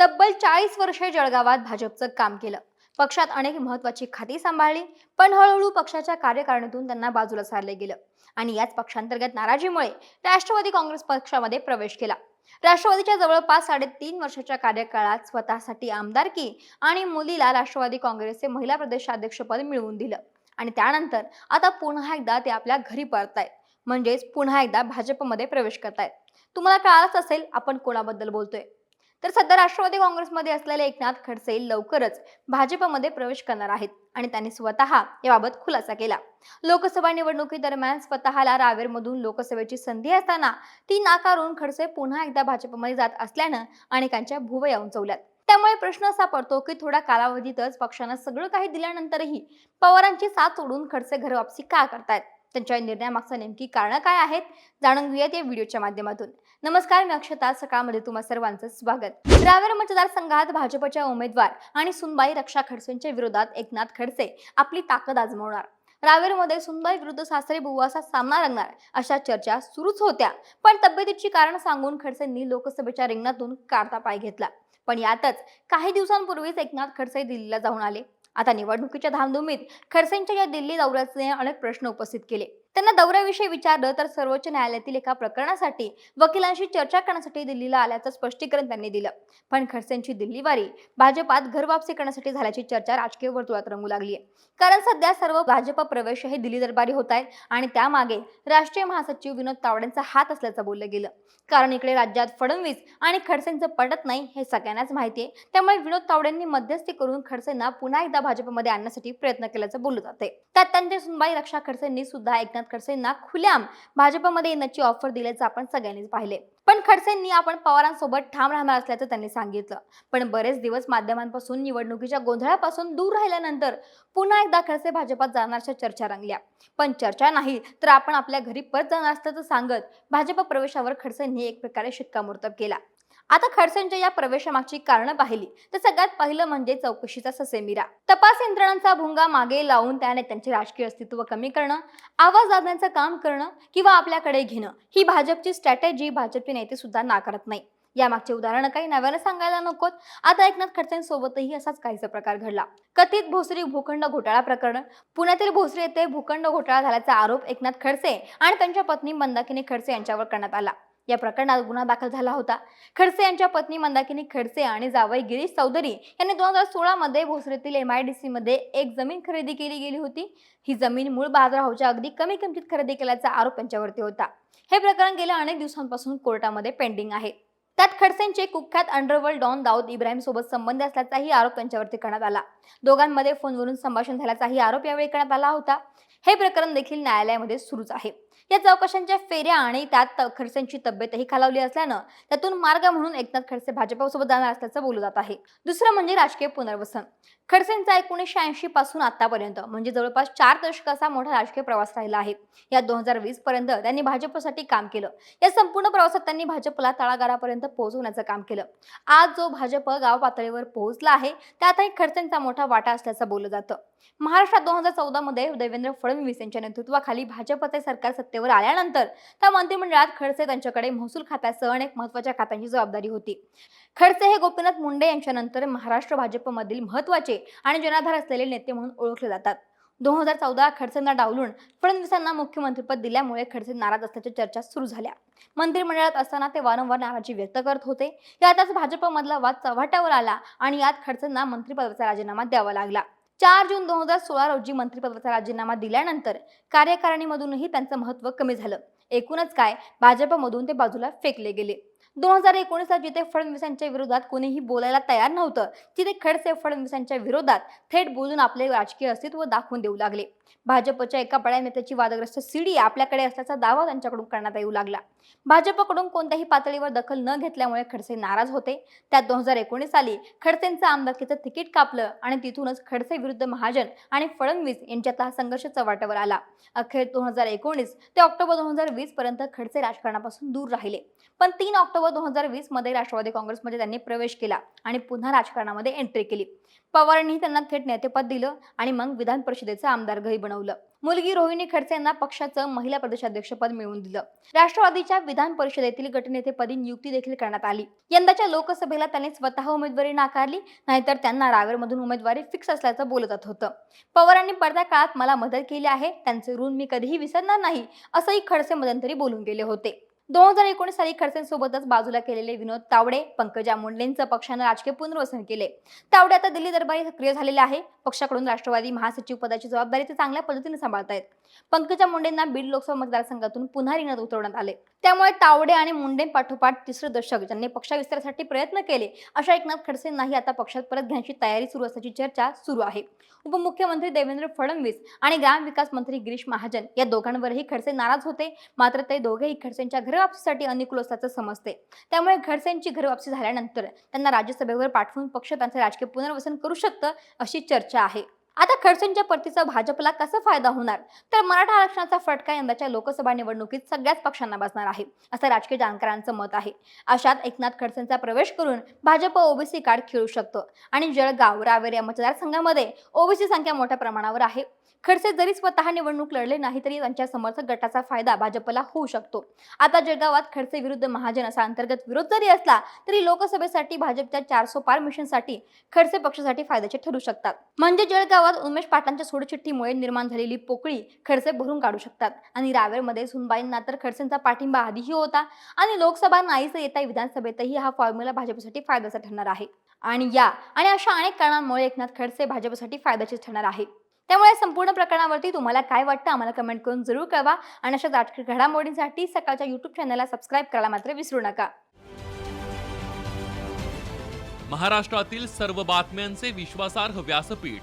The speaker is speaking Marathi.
तब्बल चाळीस वर्षे जळगावात भाजपचं काम केलं. पक्षात अनेक महत्वाची खाती सांभाळली पण हळूहळू पक्षाच्या कार्यकारणीतून त्यांना बाजूला सारले गेलं. आणि याच पक्षांतर्गत नाराजीमुळे राष्ट्रवादी काँग्रेस पक्षामध्ये प्रवेश केला. राष्ट्रवादीच्या जवळपास साडेतीन वर्षाच्या कार्यकाळात स्वतःसाठी आमदारकी आणि मुलीला राष्ट्रवादी काँग्रेसचे महिला प्रदेशाध्यक्षपद मिळवून दिलं. आणि त्यानंतर आता पुन्हा एकदा ते आपल्या घरी परतायत म्हणजेच पुन्हा एकदा भाजपमध्ये प्रवेश करतायत. तुम्हाला कळालंच असेल आपण कोणाबद्दल बोलतोय. तर सध्या राष्ट्रवादी काँग्रेसमध्ये असलेले एकनाथ खडसे लवकरच भाजपमध्ये प्रवेश करणार आहेत आणि त्यांनी स्वतः याबाबत खुलासा केला. लोकसभा निवडणुकीदरम्यान स्वतःला रावेरमधून लोकसभेची संधी असताना ती नाकारून खडसे पुन्हा एकदा भाजपमध्ये जात असल्यानं अनेकांच्या भुवया उंचवल्यात. त्यामुळे प्रश्न असा पडतो की थोड्या कालावधीतच पक्षानं सगळं काही दिल्यानंतरही पवारांची साथ सोडून खडसे घरवापसी का करतायत? त्यांच्या निर्णयामागचं नेमकी कारणं काय आहेत जाणून घेऊयात या व्हिडिओच्या माध्यमातून. नमस्कार मी अक्षता. सकाळमध्ये तुम्हा सर्वांचं स्वागत. रावेर मतदारसंघात भाजपच्या उमेदवार आणि सुनबाई रक्षा खडसेंच्या विरोधात एकनाथ खडसे आपली ताकद आजमवणार. रावेरमध्ये सुनबाई विरुद्ध सासरे बुवाचा सामना रंगणार अशा चर्चा सुरूच होत्या. पण तब्येतीची कारण सांगून खडसेंनी लोकसभेच्या रिंगणातून काढता पाय घेतला. पण यातच काही दिवसांपूर्वीच एकनाथ खडसे दिल्लीला जाऊन आले. आता निवडणुकीच्या धामधुमीत खडसेंच्या या दिल्ली दौऱ्याचे अनेक प्रश्न उपस्थित केले. त्यांना दौऱ्याविषयी विचारलं तर सर्वोच्च न्यायालयातील एका प्रकरणासाठी वकिलांशी चर्चा करण्यासाठी दिल्लीला आल्याचं स्पष्टीकरण त्यांनी दिलं. पण खडसेंची दिल्लीवारी भाजपात घरवापसी करण्यासाठी झाल्याची चर्चा राजकीय वर्तुळात रंगू लागली आहे कारण सध्या सर्व भाजप प्रवेश हे दिल्ली दरबारी होत आहेत आणि त्यामागे राष्ट्रीय महासचिव विनोद तावडेंचा हात असल्याचं बोललं गेलं. कारण इकडे राज्यात फडणवीस आणि खडसेंचं पटत नाही हे सगळ्यांनाच माहिती आहे. त्यामुळे विनोद तावडेंनी मध्यस्थी करून खडसेंना पुन्हा एकदा भाजपमध्ये आणण्यासाठी प्रयत्न केल्याचं बोललं जाते त्यात त्यांच्या सुनबाई रक्षा खडसेंनी सुद्धा एकनाथ खडसेंना खुल्याम भाजपमध्ये येण्याची ऑफर दिल्याचं आपण सगळ्यांनीच पाहिले. पण खडसेंनी आपण पवारांसोबत ठाम राहणार असल्याचं त्यांनी सांगितलं. पण बरेच दिवस माध्यमांपासून निवडणुकीच्या गोंधळापासून दूर राहिल्यानंतर पुन्हा एकदा खडसे भाजपात जाणारच्या चर्चा रंगल्या. पण चर्चा नाही तर आपण आपल्या घरी परत जाणार असल्याचं सांगत भाजप प्रवेशावर खडसेंनी एक प्रकारे शिक्कामोर्तब केला. आता खडसेंच्या या प्रवेशामागची कारणं पाहिली. तर सगळ्यात पहिलं म्हणजे चौकशीचा ससेमिरा. तपास यंत्रणांचा भुंगा मागे लावून त्या नेत्यांचे राजकीय अस्तित्व कमी करणं आवाज दाबण्याचं काम करणं किंवा आपल्याकडे घेणं ही भाजपची स्ट्रॅटेजी भाजपचे नेते सुद्धा नाकारत नाही. यामागचे उदाहरण काही नव्याला सांगायला नकोत. आता एकनाथ खडसेंसोबतही असाच काहीसा प्रकार घडला. कथित भोसरी भूखंड घोटाळा प्रकरण. पुण्यातील भोसरी येथे भूखंड घोटाळा झाल्याचा आरोप एकनाथ खडसे आणि त्यांच्या पत्नी मंदाकिनी खडसे यांच्यावर करण्यात आला. या प्रकरणात गुन्हा दाखल झाला होता. खडसे यांच्या पत्नी मंदाकिनी खडसे आणि जावई गिरीश चौधरी यांनी दोन हजार सोळा मध्ये भोसरीतील एम आय डी सी मध्ये एक जमीन खरेदी केली गेली होती. ही जमीन मूळ बाजारभावाच्या अगदी कमी किमतीत खरेदी केल्याचा आरोप त्यांच्यावरती होता. हे प्रकरण गेल्या अनेक दिवसांपासून कोर्टामध्ये पेंडिंग आहे. त्यात खडसेंचे कुख्यात अंडरवर्ल्ड डॉन दाऊद इब्राहिम सोबत संबंध असल्याचाही आरोप त्यांच्यावरती करण्यात आला. दोघांमध्ये फोनवरून संभाषण झाल्याचाही आरोप यावेळी करण्यात आला होता. हे प्रकरण देखील न्यायालयामध्ये सुरूच आहे. या चौकशांच्या फेऱ्या आणि त्यात खडसेंची तब्येतही खालावली असल्यानं त्यातून मार्ग म्हणून एकनाथ खडसे भाजपासोबत जाणार असल्याचं बोललं जात आहे. दुसरं म्हणजे राजकीय पुनर्वसन. खडसेंचा एकोणीसशे ऐंशी पासून आतापर्यंत म्हणजे जवळपास चार दशकाचा मोठा राजकीय प्रवास राहिला आहे. या दोन हजार वीस पर्यंत त्यांनी भाजपसाठी काम केलं. या संपूर्ण प्रवासात त्यांनी भाजपला तळागाळापर्यंत पोहोचवण्याचं काम केलं. आज जो भाजप गाव पातळीवर पोहोचला आहे त्यातही खडसेंचा मोठा वाटा असल्याचं बोललं जातं. महाराष्ट्रात दोन हजार चौदा मध्ये देवेंद्र फडणवीस यांच्या नेतृत्वाखाली भाजपचे सरकार सत्तेवर आल्यानंतर त्या मंत्रिमंडळात खडसे त्यांच्याकडे महसूल खात्यासह अनेक महत्त्वाच्या खात्यांची जबाबदारी होती. खडसे हे गोपीनाथ मुंडे यांच्यानंतर महाराष्ट्र भाजपमधील महत्त्वाचे आणि जनाधार असलेले नेते म्हणून ओळखले जातात. दोन हजार चौदा खडसेंना डावलून फडणवीसांना मुख्यमंत्रीपद दिल्यामुळे खडसे नाराज असल्याच्या चर्चा सुरू झाल्या. मंत्रिमंडळात असताना ते वारंवार नाराजी व्यक्त करत होते. यातच भाजपमधला वाद चव्हाट्यावर आला आणि यात खडसेंना मंत्रिपदाचा राजीनामा द्यावा लागला. चार जून दोन हजार सोळा रोजी मंत्रिपदाचा राजीनामा दिल्यानंतर कार्यकारिणीमधूनही त्यांचं महत्त्व कमी झालं. एकूणच काय? भाजपमधून ते बाजूला फेकले गेले. दोन हजार एकोणीसला जिथे फडणवीसांच्या विरोधात कोणीही बोलायला तयार नव्हतं तिथे खडसे फडणवीसांच्या विरोधात थेट बोलून आपले राजकीय अस्तित्व दाखवून देऊ लागले. भाजपच्या एका बड्या नेत्याची वादग्रस्त सीडी आपल्याकडे असल्याचा दावा त्यांच्याकडून करण्यात येऊ लागला. भाजपकडून कोणत्याही पातळीवर दखल न घेतल्यामुळे खडसे नाराज होते. त्यात दोन हजार एकोणीस साली खडसेंचं आमदारकीचं तिकीट कापलं आणि तिथूनच खडसे विरुद्ध महाजन आणि फडणवीस यांच्यातला हा संघर्ष चव्हाट्यावर आला. अखेर दोन हजार एकोणीस ते ऑक्टोबर दोन हजार वीस पर्यंत खडसे राजकारणापासून दूर राहिले. पण तीन ऑक्टोबर दोन हजार वीसमध्ये राष्ट्रवादी काँग्रेसमध्ये त्यांनी प्रवेश केला आणि पुन्हा राजकारणामध्ये एंट्री केली. पवारांनी त्यांना थेट नेतेपद दिलं आणि मग विधान परिषदेचं आमदारघही बनवलं. मुलगी रोहिणी खडसे यांना पक्षाचं महिला प्रदेशाध्यक्षपद मिळवून दिलं. राष्ट्रवादीच्या विधान परिषदेतील गटनेतेपदी नियुक्ती देखील करण्यात आली. यंदाच्या लोकसभेला त्यांनी स्वतः उमेदवारी नाकारली नाहीतर त्यांना रावेरमधून उमेदवारी फिक्स असल्याचं बोलत जात होतं. पवारांनी पडत्या काळात मला मदत केली आहे त्यांचे ऋण मी कधीही विसरणार नाही असंही खडसे मध्यंतरी बोलून गेले होते. दोन हजार एकोणीस साली खडसेंसोबतच बाजूला केलेले विनोद तावडे पंकजा मुंडेंचं पक्षानं राजकीय पुनर्वसन केले. तावडे आता दिल्ली दरबारी सक्रिय झालेले आहे. पक्षाकडून राष्ट्रवादी महासचिव पदाची जबाबदारी ते चांगल्या पद्धतीने सांभाळत आहेत पंकजा मुंडेंना बीड लोकसभा मतदारसंघातून पुन्हा रिंगणात उतरवण्यात आले. त्यामुळे तावडे आणि मुंडे पाठोपाठ तिसरं दशक ज्यांनी पक्षाविस्तारासाठी प्रयत्न केले अशा एकनाथ खडसेंनाही आता पक्षात परत घेण्याची तयारी सुरू असल्याची चर्चा सुरू आहे. उपमुख्यमंत्री देवेंद्र फडणवीस आणि ग्रामविकास मंत्री गिरीश महाजन या दोघांवरही खडसे नाराज होते. मात्र ते दोघेही खडसेंच्या घरवापसीसाठी अनुकूल असल्याचं समजते. त्यामुळे खडसेंची घरवापसी झाल्यानंतर त्यांना राज्यसभेवर पाठवून पक्ष त्यांचे राजकीय पुनर्वसन करू शकतं अशी चर्चा आहे. आता खडसेंच्या परतीचा भाजपला कसा फायदा होणार? तर मराठा आरक्षणाचा फटका यंदाच्या लोकसभा निवडणुकीत सगळ्याच पक्षांना बसणार आहे असं राजकीय जाणकारांचं मत आहे. अशात एकनाथ खडसेंचा प्रवेश करून भाजप ओबीसी कार्ड खेळू शकतो आणि जळगाव रावेर या मतदारसंघामध्ये ओबीसी संख्या मोठ्या प्रमाणावर आहे. खडसे जरी स्वतः निवडणूक लढले नाही तरी त्यांच्या समर्थक गटाचा फायदा भाजपला होऊ शकतो. आता जळगावात खडसे विरुद्ध महाजन असा अंतर्गत विरोध जरी असला तरी लोकसभेसाठी भाजपच्या चारसो पार मिशनसाठी खडसे पक्षासाठी फायद्याचे ठरू शकतात. म्हणजे जळगाव गावात उमेश पाटलांच्या सोडचिठ्ठीमुळे निर्माण झालेली पोकळी खडसे भरून काढू शकतात. आणि रावेरमध्ये सुनबाईंना तर खडसेंचा पाठिंबा आधीही होता. आणि लोकसभा नाहीच येता विधानसभेतही हा फॉर्म्युला भाजपसाठी फायद्याचा ठरणार आहे. आणि या आणि अशा अनेक कारणांमुळे एकनाथ खडसे भाजपसाठी फायद्याचे ठरणार आहे. त्यामुळे संपूर्ण प्रकरणावरती तुम्हाला काय वाटतं आम्हाला कमेंट करून जरूर कळवा. आणि अशा राजकीय घडामोडींसाठी सकाळच्या युट्यूब चॅनलला सबस्क्राईब करायला मात्र विसरू नका. महाराष्ट्रातील सर्व बातम्यांचे विश्वासार्ह व्यासपीठ